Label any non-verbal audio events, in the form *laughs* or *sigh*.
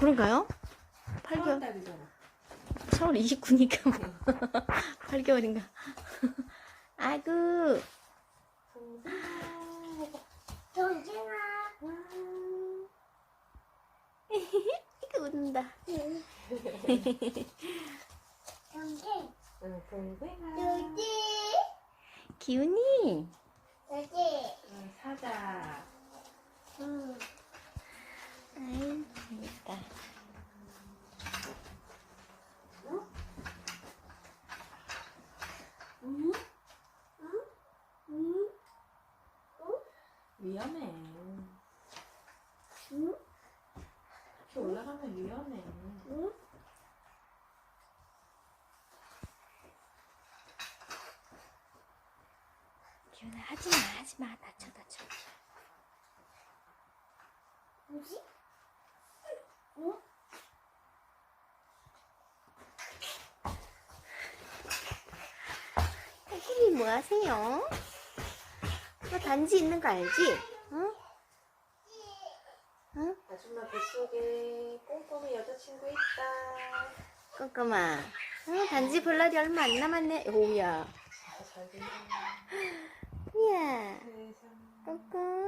그런가요? 8개월. 8월달이잖아. 4월 29니까 8개월인가. *laughs* *laughs* 아이고. 동생아. *laughs* 이거 웃는다. 동생. 응, 동생아. 여기. 기훈이. 여기. 응, 사자. 응. 아이, 재밌다. 응? 응? 응? 위험해. 응? 이렇게 올라가면 위험해. 응? 기훈아, 하지 마, 하지 마. 다쳐, 다쳐. 뭐지? 응? 태국이 뭐 하세요? 너 단지 있는 거 알지? 응? 응? 아줌마 뱃속에 꼼꼼히 여자친구 있다. 꼼꼼아. 응, 단지 볼 날이 얼마 안 남았네. 오야. 아, 잘 됐네. 이야. 세상. 꼼꼼.